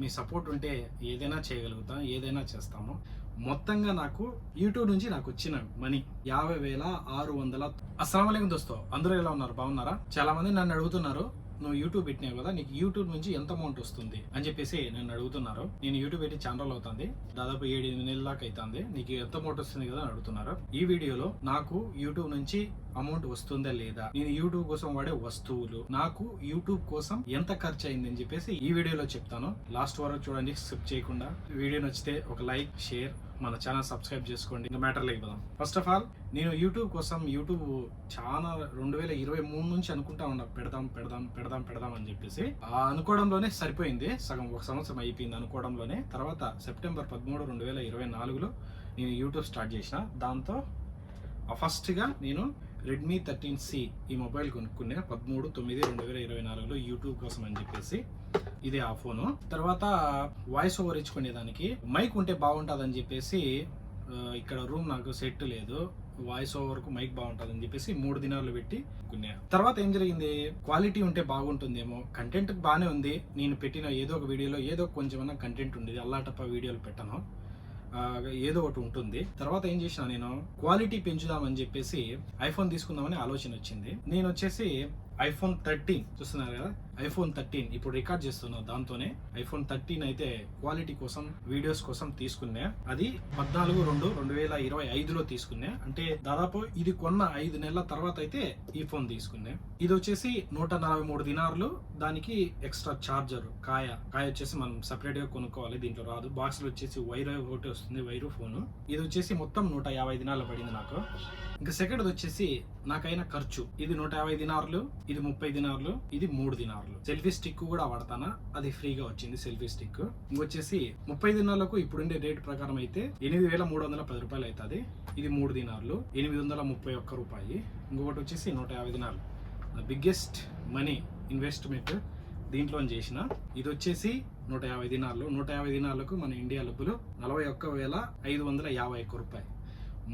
మీ support ఉంటే ఏదైనా చేయగలుగుతాం ఏదైనా చేస్తాము. మొత్తంగా నాకు యూట్యూబ్ నుంచి నాకు వచ్చిన మనీ యాభై వేల ఆరు వందల అస్సలం దోస్తో అందరూ ఎలా ఉన్నారు? బాగున్నారా? చాలా మంది నన్ను అడుగుతున్నారు నువ్వు యూట్యూబ్ పెట్టినావు కదా నీకు యూట్యూబ్ నుంచి ఎంత అమౌంట్ వస్తుంది అని చెప్పేసి నన్ను అడుగుతున్నారు. నేను యూట్యూబ్ పెట్టి ఛానల్ అవుతుంది దాదాపు ఏడు ఎనిమిది నెలల దాకా అవుతుంది నీకు ఎంత అమౌంట్ వస్తుంది కదా అని అడుగుతున్నారు. ఈ వీడియోలో నాకు యూట్యూబ్ నుంచి అమౌంట్ వస్తుందా లేదా? నేను యూట్యూబ్ కోసం వాడే వస్తువులు నాకు యూట్యూబ్ కోసం ఎంత ఖర్చు అయింది అని చెప్పేసి ఈ వీడియోలో చెప్తాను. లాస్ట్ వరకు చూడండి స్కిప్ చేయకుండా. వీడియో నచ్చితే ఒక లైక్ షేర్ మన ఛానల్ సబ్స్క్రైబ్ చేసుకోండి. ఇంకా మ్యాటర్ లేకపోదాం ఫస్ట్ ఆఫ్ ఆల్ నేను యూట్యూబ్ కోసం యూట్యూబ్ చాలా రెండు వేల ఇరవై మూడు నుంచి అనుకుంటా ఉన్నా పెడదాం పెడదాం పెడదాం పెడదాం అని చెప్పేసి. ఆ అనుకోవడంలోనే సరిపోయింది. సగం ఒక సంవత్సరం అయిపోయింది అనుకోవడంలోనే. తర్వాత సెప్టెంబర్ పదమూడు రెండు వేల ఇరవై నాలుగులో నేను యూట్యూబ్ స్టార్ట్ చేసిన. దాంతో ఫస్ట్గా నేను రెడ్మీ థర్టీన్ సి ఈ మొబైల్ కొనుక్కునే పదమూడు తొమ్మిది రెండు వేల ఇరవై నాలుగులో యూట్యూబ్ కోసం అని చెప్పేసి ఇది ఆ ఫోను. తర్వాత వాయిస్ ఓవర్ ఇచ్చుకునేదానికి మైక్ ఉంటే బాగుంటుందని చెప్పేసి ఇక్కడ రూమ్ నాకు సెట్ లేదు. వాయిస్ ఓవర్కు మైక్ బాగుంటుంది అని చెప్పేసి మూడు దినాలు పెట్టి కొన్నా. తర్వాత ఏం జరిగింది? క్వాలిటీ ఉంటే బాగుంటుందేమో కంటెంట్ బాగానే ఉంది. నేను పెట్టిన ఏదో ఒక వీడియోలో ఏదో కొంచెం కంటెంట్ ఉండేది. అల్లాటప్ప వీడియోలు పెట్టను. ఏదో ఒకటి ఉంటుంది. తర్వాత ఏం చేసిన నేను క్వాలిటీ పెంచుదామని చెప్పేసి ఐఫోన్ తీసుకుందామని ఆలోచన వచ్చింది. నేను వచ్చేసి ఐఫోన్ థర్టీన్ చూస్తున్నారు కదా? ఐఫోన్ థర్టీన్ ఇప్పుడు రికార్డ్ చేస్తున్నావు దాంతోనే. ఐఫోన్ థర్టీన్ అయితే క్వాలిటీ కోసం వీడియోస్ కోసం తీసుకున్నా. అది పద్నాలుగు రెండు రెండు వేల ఇరవై ఐదులో తీసుకున్నా. అంటే దాదాపు ఇది కొన్న ఐదు నెలల తర్వాత అయితే ఈ ఫోన్ తీసుకున్నా. ఇది వచ్చేసి నూట నలభై మూడు దినార్లు దానికి ఎక్స్ట్రా చార్జర్ కాయ. కాయ వచ్చేసి మనం సెపరేట్గా కొనుక్కోవాలి దీంట్లో రాదు. బాక్స్లో వచ్చేసి వైర్ ఒకటి వస్తుంది వైరు ఫోన్. ఇది వచ్చేసి మొత్తం నూట యాభై దినాలు పడింది నాకు. ఇంకా సెకండ్ వచ్చేసి నాకైన ఖర్చు. ఇది నూట యాభై దినార్లు ఇది ముప్పై దినార్లు ఇది మూడు దినార్లు. సెల్ఫీ స్టిక్ కూడా వాడతానా? అది ఫ్రీగా వచ్చింది సెల్ఫీ స్టిక్. ఇంకొచ్చేసి ముప్పై దినాలకు ఇప్పుడుండే రేట్ ప్రకారం అయితే ఎనిమిది వేల మూడు వందల పది రూపాయలు అవుతుంది ఇది మూడు దినార్లు ఎనిమిది వందల ముప్పై ఒక్క రూపాయి. ఇంకొకటి వచ్చేసి నూట యాభై దినాలు ద బిగ్గెస్ట్ మనీ ఇన్వెస్ట్మెంట్ దీంట్లో చేసిన. ఇది వచ్చేసి నూట యాభై దినాలు నూట యాభై దినాలకు మన ఇండియా డబ్బులు నలభై ఒక్క వేల ఐదు వందల యాభై ఒక్క రూపాయి.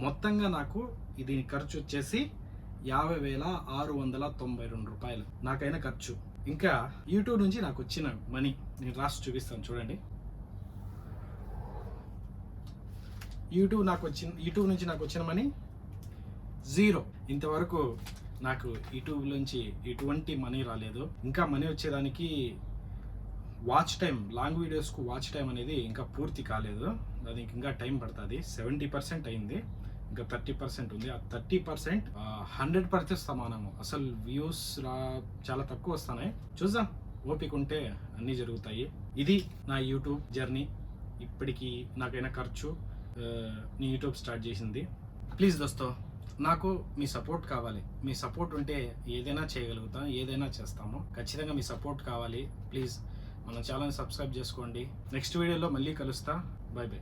మొత్తంగా నాకు దీని ఖర్చు వచ్చేసి యాభై వేల ఆరు వందల తొంభై రెండు రూపాయలు. నాకైనా ఖర్చు. ఇంకా యూట్యూబ్ నుంచి నాకు వచ్చిన మనీ నేను రాసి చూపిస్తాను చూడండి. యూట్యూబ్ నాకు వచ్చిన యూట్యూబ్ నుంచి నాకు వచ్చిన మనీ జీరో. ఇంతవరకు నాకు యూట్యూబ్ నుంచి ఎటువంటి మనీ రాలేదు. ఇంకా మనీ వచ్చేదానికి వాచ్ టైం లాంగ్ వీడియోస్కు వాచ్ టైం అనేది ఇంకా పూర్తి కాలేదు. దానికి ఇంకా టైం పడుతుంది. సెవెంటీ పర్సెంట్ అయింది. ఇంకా థర్టీ పర్సెంట్ ఉంది. ఆ థర్టీ పర్సెంట్ హండ్రెడ్ పర్సెంట్ సమానము. అసలు వ్యూస్ రా చాలా తక్కువ వస్తున్నాయి. చూద్దాం. ఓపిక ఉంటే అన్నీ జరుగుతాయి. ఇది నా యూట్యూబ్ జర్నీ. ఇప్పటికీ నాకైనా ఖర్చు నేను యూట్యూబ్ స్టార్ట్ చేసింది. ప్లీజ్ దోస్తో నాకు మీ సపోర్ట్ కావాలి. మీ సపోర్ట్ ఉంటే ఏదైనా చేయగలుగుతాం ఏదైనా చేస్తాము. ఖచ్చితంగా మీ సపోర్ట్ కావాలి. ప్లీజ్ మన ఛానల్ సబ్స్క్రైబ్ చేసుకోండి. నెక్స్ట్ వీడియోలో మళ్ళీ కలుస్తా. Bye bye.